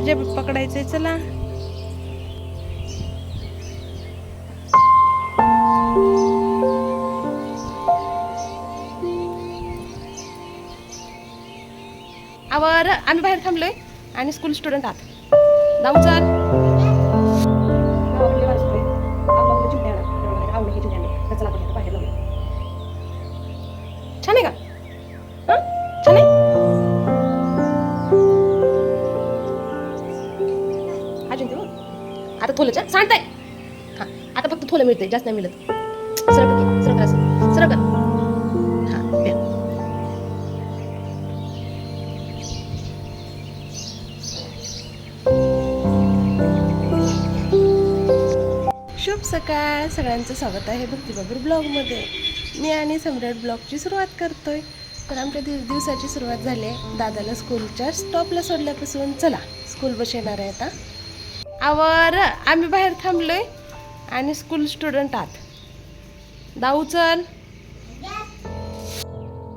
जे पकडायचंय चला. आवर आम्ही बाहेर थांबलोय आणि स्कूल स्टुडंट आहात. जाऊ चल. छान आहे का? होते. थोलंच्या सांडताय. हां आता फक्त थोलं मिळते जास्त नाही मिळत. सरळ कर सरळ असं सरळ कर हां शुभ सकाळ सगळ्यांचं स्वागत आहे भक्तीबाबर ब्लॉगमध्ये. मी आणि सम्राट ब्लॉगची सुरुवात करतोय. तर आमच्या दिव दिवसाची सुरुवात झाली आहे. दादाला स्कूलच्या स्टॉपला सोडल्यापासून. चला स्कूल बस येणार आहे आता. आवर आम्ही बाहेर थांबलो आहे आणि स्कूल स्टुडंट आहात दाऊ चल.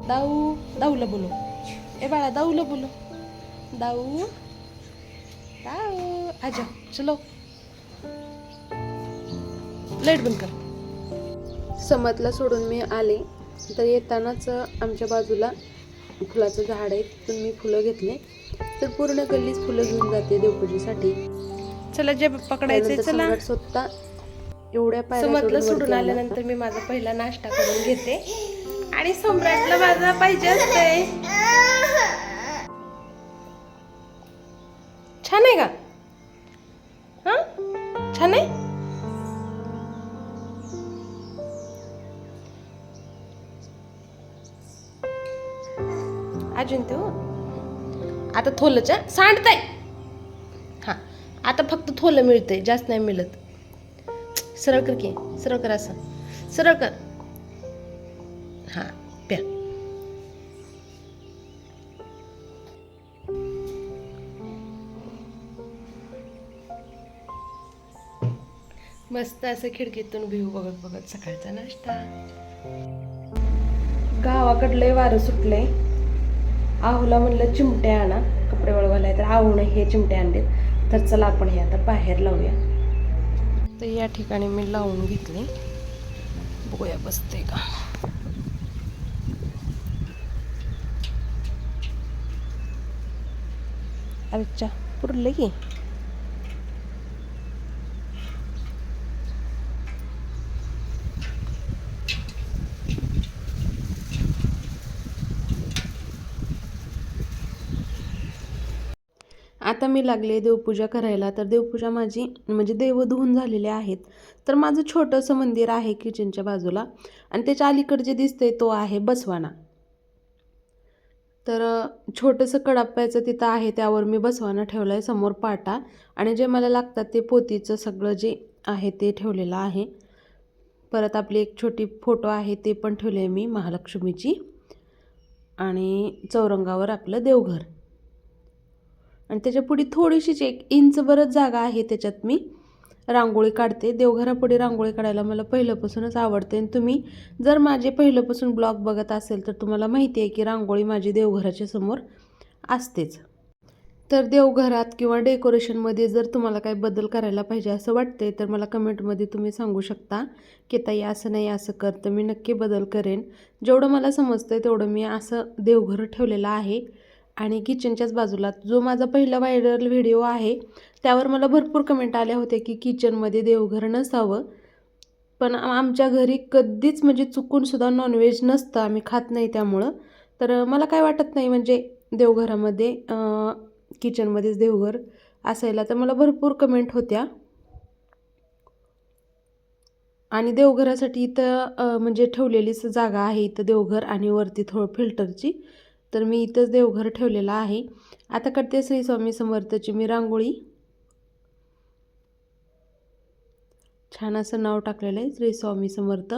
दाऊ दाऊला बोलू ए बाळा दाऊला बोलू दाऊ दाऊ आजा चलो. लाइट बंद कर. समतला सोडून मी आले. तर येतानाच आमच्या बाजूला फुलाचं झाड आहे. तिथून मी फुलं घेतले. तर पूर्ण गल्लीच फुलं घेऊन जाते देवपूजेसाठी. चला जे त्यानंतर चला. स्वतः एवढ्या चढून सोडून. आल्यानंतर मी माझा पहिला नाश्ता करून घेते. आणि सम्राटला माझा पाहिजे असते छान आहे का? हा? छान आहे? अजून तो आता थोलंच्या सांडताय. हा आता फक्त थोलं मिळतंय जास्त नाही मिळत. सरळ कर की सरळ कर असं. सरळ कर. हां प्या. मस्त असं खिडकीतून व्ह्यू बघत बघत सकाळचा नाश्ता. गावाकडले वारं सुटले आहुला म्हणलं चिमटे आणा कपडे वळवायला तर आहुनं हे चिमटे आणले तर चला आपण हे आता बाहेर लावूया. तर या ठिकाणी मी लावून घेतली. बघूया बसते का? अच्छा पुरले की. आता मी लागले देवपूजा करायला. तर देवपूजा माझी म्हणजे देव धुवून झालेले आहेत. तर माझं छोटंसं मंदिर आहे किचनच्या बाजूला. आणि त्याच्या अलीकडे जे दिसतंय तो आहे बसवाना. तर छोटंसं कडाप्प्याचं तिथं आहे त्यावर मी बसवाना ठेवलं आहे समोर पाटा. आणि जे मला लागतात ते पोतीचं सगळं जे आहे ते ठेवलेलं आहे. परत आपली एक छोटी फोटो आहे ते पण ठेवले आहे मी महालक्ष्मीची. आणि चौरंगावर आपलं देवघर. आणि त्याच्या पुढे थोडीशीच एक इंच बरंच जागा आहे त्याच्यात मी. रांगोळी काढते. देवघरापुढे रांगोळी काढायला मला पहिल्यापासूनच आवडते. आणि तुम्ही जर माझे पहिल्यापासून ब्लॉग बघत असेल तर तुम्हाला माहिती आहे की रांगोळी माझी देवघराच्या समोर असतेच. तर देवघरात किंवा डेकोरेशनमध्ये जर तुम्हाला काही बदल करायला पाहिजे असं वाटते तर मला कमेंटमध्ये तुम्ही सांगू शकता की ताई असं नाही असं कर तर मी नक्की बदल करेन. जेवढं मला समजतं तेवढं मी असं देवघर ठेवलेलं आहे. आणि किचनच्याच बाजूला जो माझा पहिला व्हायरल व्हिडिओ आहे त्यावर मला भरपूर कमेंट आल्या होत्या की किचनमध्ये देवघर नसावं. पण आमच्या घरी कधीच म्हणजे चुकूनसुद्धा नॉनव्हेज नसतं आम्ही खात नाही त्यामुळं. तर मला काय वाटत नाही म्हणजे देवघरामध्ये किचनमध्येच देवघर असायला. तर मला भरपूर कमेंट होत्या. आणि देवघरासाठी इथं म्हणजे ठेवलेलीच जागा आहे इथं देवघर आणि वरती थोडं फिल्टरची तर मी इथंच देवघर ठेवलेलं आहे. आता करते श्री स्वामी समर्थची मी रांगोळी. छान असं नाव टाकलेलं आहे श्री स्वामी समर्थ.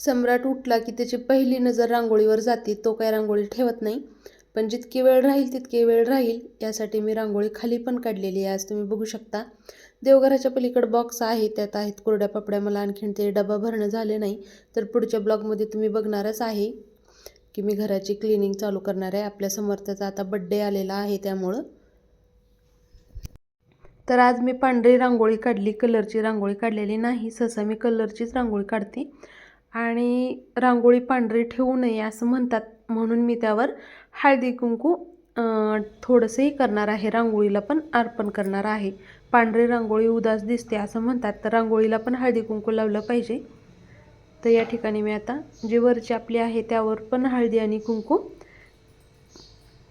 सम्राट उठला की त्याची पहिली नजर रांगोळीवर जाते तो काय रांगोळी ठेवत नाही. पण जितकी वेळ राहील तितकी वेळ राहील यासाठी मी रांगोळी खाली पण काढलेली आहे आज तुम्ही बघू शकता. देवघराच्या पलीकडे बॉक्स आहे त्यात आहेत कोरड्या पापड्या मला आणखीन ते डबा भरणं झाले नाही. तर पुढच्या ब्लॉगमध्ये तुम्ही बघणारच आहे की मी घराची क्लिनिंग चालू करणार आहे. आपल्या समर्थाचा आता बड्डे आलेला आहे त्यामुळं. तर आज मी पांढरी रांगोळी काढली कलरची रांगोळी काढलेली नाही. सहसा मी कलरचीच रांगोळी काढते. आणि रांगोळी पांढरी ठेवू नये असं म्हणतात म्हणून मी त्यावर हळदी कुंकू थोडंसंही करणार आहे. रांगोळीला पण अर्पण करणार आहे. पांढरी रांगोळी उदास दिसते असं म्हणतात. तर रांगोळीला पण हळदी कुंकू लावलं पाहिजे. तर या ठिकाणी मी आता जी वरची आपली आहे त्यावर पण हळदी आणि कुंकू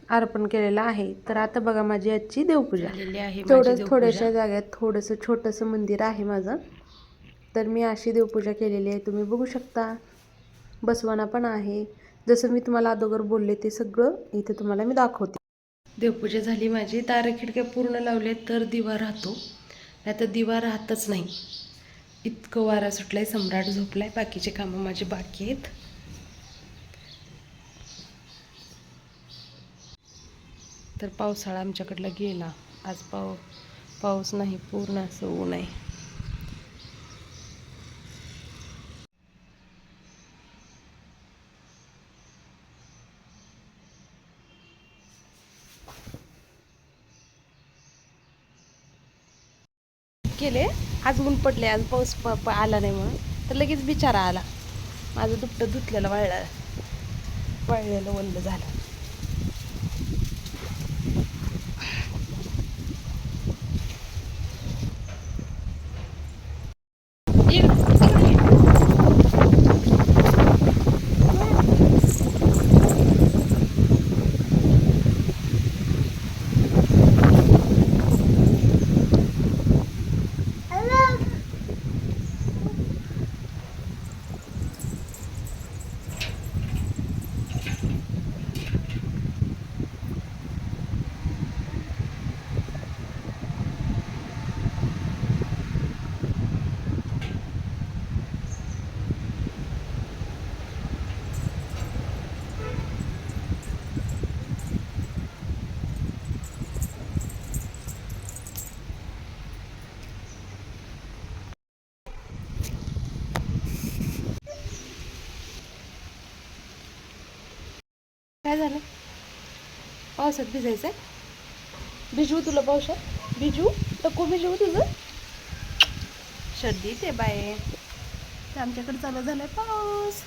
अर्पण केलेलं आहे. तर आता बघा माझी आजची देवपूजा. देवपूजा. थोड्याशा जाग्यात थोडंसं छोटंसं मंदिर आहे माझं. तर मी अशी देवपूजा केलेली आहे. तुम्ही बघू शकता. बसवाना पण आहे. जसं मी तुम्हाला अगोदर बोलले ते सगळं इथे तुम्हाला मी दाखवते. देवपूजा झाली माझी दार खिडक्या पूर्ण लावले तर दिवा राहतो. नाही तर दिवा राहतच नाही. इतकं वारा सुटलाय सम्राट झोपलाय बाकीचे कामं माझे बाकी आहेत. तर पावसाळा आमच्याकडला गेला. आज पाव पाऊस नाही पूर्ण असं ऊन आहे. केले. आज ऊन पडले आज पाऊस प प- आला नाही म्हणून. तर लगेच बिचारा आला. माझं दुपटं धुतलेलं वाळलं. वाळलेलं वल्लं झालं. काय झालं? पावसात भिजायचं भिजवू तुला पावसात भिजू टक्कू भिजवू तुझं. सर्दी ते बाय आमच्याकडे चालू झालाय पाऊस.